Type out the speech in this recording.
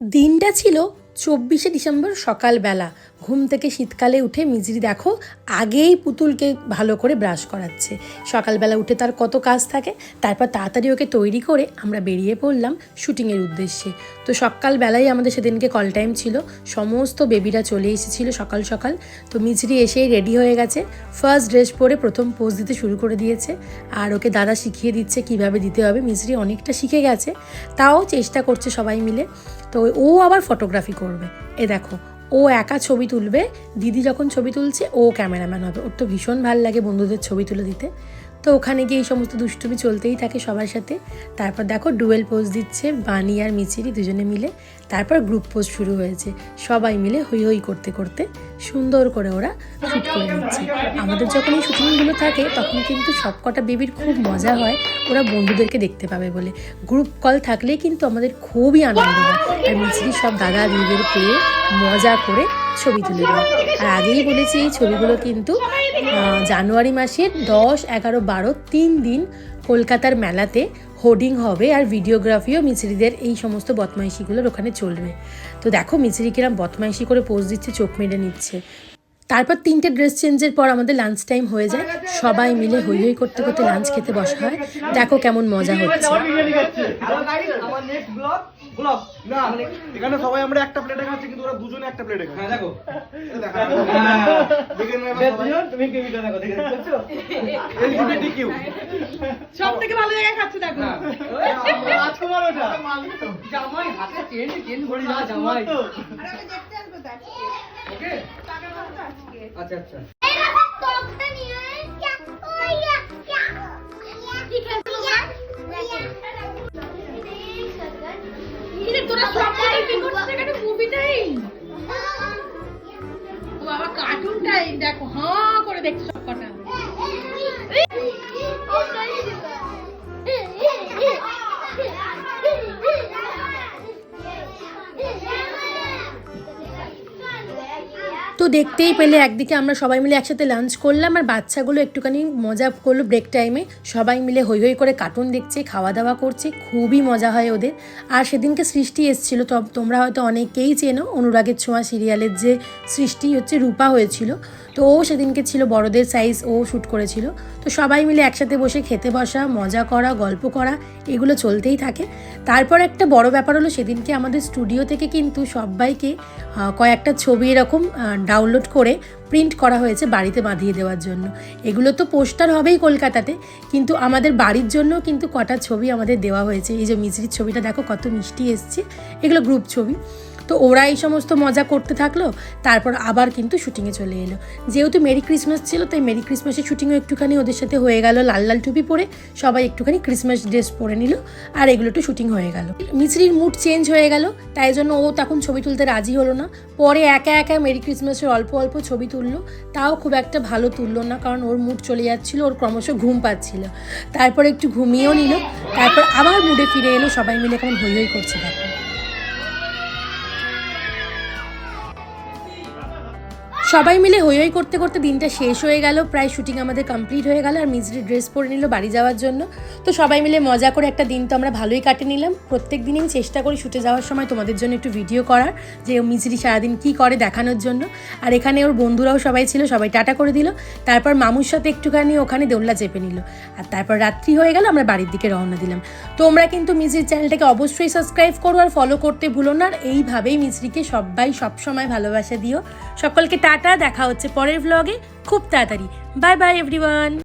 দিনটা ছিল চব্বিশে ডিসেম্বর সকালবেলা। ঘুম থেকে শীতকালে উঠে মিজরি দেখো, আগেই পুতুলকে ভালো করে ব্রাশ করাচ্ছে। সকালবেলা উঠে তার কত কাজ থাকে, তারপর তাড়াতাড়ি ওকে তৈরি করে আমরা বেরিয়ে পড়লাম শুটিংয়ের উদ্দেশ্যে। তো সকালবেলায় আমাদের সেদিনকে কল টাইম ছিল, সমস্ত বেবিরা চলে এসেছিল সকাল সকাল। তো মিজরি এসেই রেডি হয়ে গেছে ফার্স্ট ড্রেস পরে প্রথম পোজ দিতে শুরু করে দিয়েছে। আর ওকে দাদা শিখিয়ে দিচ্ছে কীভাবে দিতে হবে, মিজরি অনেকটা শিখে গেছে, তাও চেষ্টা করছে সবাই মিলে। তো ও আবার ফটোগ্রাফি করবে। এ দেখো, ও একা ছবি তুলবে, দিদি যখন ছবি তুলছে, ও ক্যামেরাম্যান হবে। ওর তো ভীষণ ভালো লাগে বন্ধুদের ছবি তুলে দিতে। তো ওখানে গিয়ে এই সমস্ত দুষ্টুমি চলতেই থাকে সবার সাথে। তারপর দেখো ডুয়েল পোজ দিচ্ছে, বানি আর মিচিরি দুজনে মিলে। তারপর গ্রুপ পোজ শুরু হয়েছে। সবাই মিলে হই হই করতে করতে সুন্দর করে ওরা শ্যুট করে নিচ্ছে। আমাদের যখন এই শুটিংগুলো থাকে, তখন কিন্তু সবকটা বেবির খুব মজা হয়, ওরা বন্ধুদেরকে দেখতে পাবে বলে। গ্রুপ কল থাকলেই কিন্তু আমাদের খুবই আনন্দ হয়। আর মিচিরি সব দাদা দিদিদের পেয়ে মজা করে ছবি তুলে দেয়। আর আগেই বলেছি, এই ছবিগুলো কিন্তু জানুয়ারি মাসের দশ, এগারো, বারো, তিন দিন কলকাতার মেলাতে হোর্ডিং হবে আর ভিডিওগ্রাফিও মিচরিদের এই সমস্ত বদমাইশিগুলোর ওখানে চলবে। তো দেখো মিচরি কিরাম বদমাইশি করে পোজ দিচ্ছে, চোখ মেরে নিচ্ছে। তারপর তিনটে ড্রেস চেঞ্জের পর আমাদের লাঞ্চ টাইম হয়ে যায়। সবাই মিলে হই হই করতে করতে লাঞ্চ খেতে বসা হয়। দেখো কেমন মজা হচ্ছে। না এখানে সবাই আমরা একটা প্লেটে খাচ্ছি কিন্তু ওরা দুজনে একটা প্লেটে হ্যাঁ খাচ্ছে। দেখো। এই দেখা। তুমি কি ভিডিও দেখো দেখে সব থেকে ভালো জায়গায় খাচ্ছে দেখো। রাজকুমার ওটা জামাই হাতে চেন চেন ঘড়ি জামাই। ওকে? আচ্ছা আচ্ছা। বাবা কার্টুন টাইম দেখো হ্যাঁ করে দেখছ সব কটা তো দেখতেই পেলে, একদিকে আমরা সবাই মিলে একসাথে লাঞ্চ করলাম, আর বাচ্চাগুলো একটুখানি মজা করল ব্রেক টাইমে সবাই মিলে হই হই করে কার্টুন দেখছে খাওয়া দাওয়া করছে, খুবই মজা হয় ওদের। আর সেদিনকে সৃষ্টি এসেছিল, তো তোমরা হয়তো অনেকেই চেনো, অনুরাগের ছোঁয়া সিরিয়ালের যে সৃষ্টি হচ্ছে রূপা হয়েছিল। তো ও সেদিনকে ছিল বড়দের সাইজ ও শ্যুট করেছিল। তো সবাই মিলে একসাথে বসে খেতে বসা, মজা করা, গল্প করা, এগুলো চলতেই থাকে। তারপর একটা বড় ব্যাপার হলো, সেদিনকে আমাদের স্টুডিও থেকে কিন্তু সবাইকে কয়েকটা ছবি এরকম ডাউনলোড করে প্রিন্ট করা হয়েছে বাড়িতে বাঁধিয়ে দেওয়ার জন্য। এগুলো তো পোস্টার হবেই কলকাতাতে, কিন্তু আমাদের বাড়ির জন্য কিন্তু কটা ছবি আমাদের দেওয়া হয়েছে। এই যে মিজরির ছবিটা দেখো, কত মিষ্টি এসছে। এগুলো গ্রুপ ছবি। তো ওরা এই সমস্ত মজা করতে থাকল, তারপর আবার কিন্তু শুটিংয়ে চলে এলো। যেহেতু মেরি ক্রিসমাস ছিল, তাই মেরি ক্রিসমাসের শুটিংও একটুখানি ওদের সাথে হয়ে গেল, লাল লাল টুপি পরে সবাই একটুখানি ক্রিসমাস ড্রেস পরে নিল, আর এগুলো একটু শুটিং হয়ে গেল। মিছরির মুড চেঞ্জ হয়ে গেল, তাই জন্য ও তখন ছবি তুলতে রাজি হলো না। পরে একা একা মেরি ক্রিসমাসের অল্প অল্প ছবি তুললো, তাও খুব একটা ভালো তুললো না, কারণ ওর মুড চলে যাচ্ছিল, ওর ক্রমশ ঘুম পাচ্ছিল। তারপর একটু ঘুমিয়েও নিল, তারপর আবার মুডে ফিরে এলো, সবাই মিলে কেমন হই হই করছে সবাই মিলে হই হই করতে করতে দিনটা শেষ হয়ে গেল। প্রায় শুটিং আমাদের কমপ্লিট হয়ে গেল আর মিজরি ড্রেস পরে নিল বাড়ি যাওয়ার জন্য। তো সবাই মিলে মজা করে একটা দিন তো আমরা ভালোই কাটে নিলাম। প্রত্যেক দিনই আমি চেষ্টা করি শুটে যাওয়ার সময় তোমাদের জন্য একটু ভিডিও করার, যে মিজরি সারাদিন কী করে দেখানোর জন্য। আর এখানে ওর বন্ধুরাও সবাই ছিল, সবাই টাটা করে দিল। তারপর মামুর সাথে একটুখানি ওখানে দোলনা চেপে নিল। আর তারপর রাত্রি হয়ে গেল, আমরা বাড়ির দিকে রওনা দিলাম। তোমরা কিন্তু মিজরির চ্যানেলটাকে অবশ্যই সাবস্ক্রাইব করো আর ফলো করতে ভুলো না। আর এইভাবেই মিজরিকে সবাই সবসময় ভালোবাসা দিও। সকলকে টাটা। দেখা হচ্ছে পরের ব্লগে খুব তাড়াতাড়ি। Bye bye everyone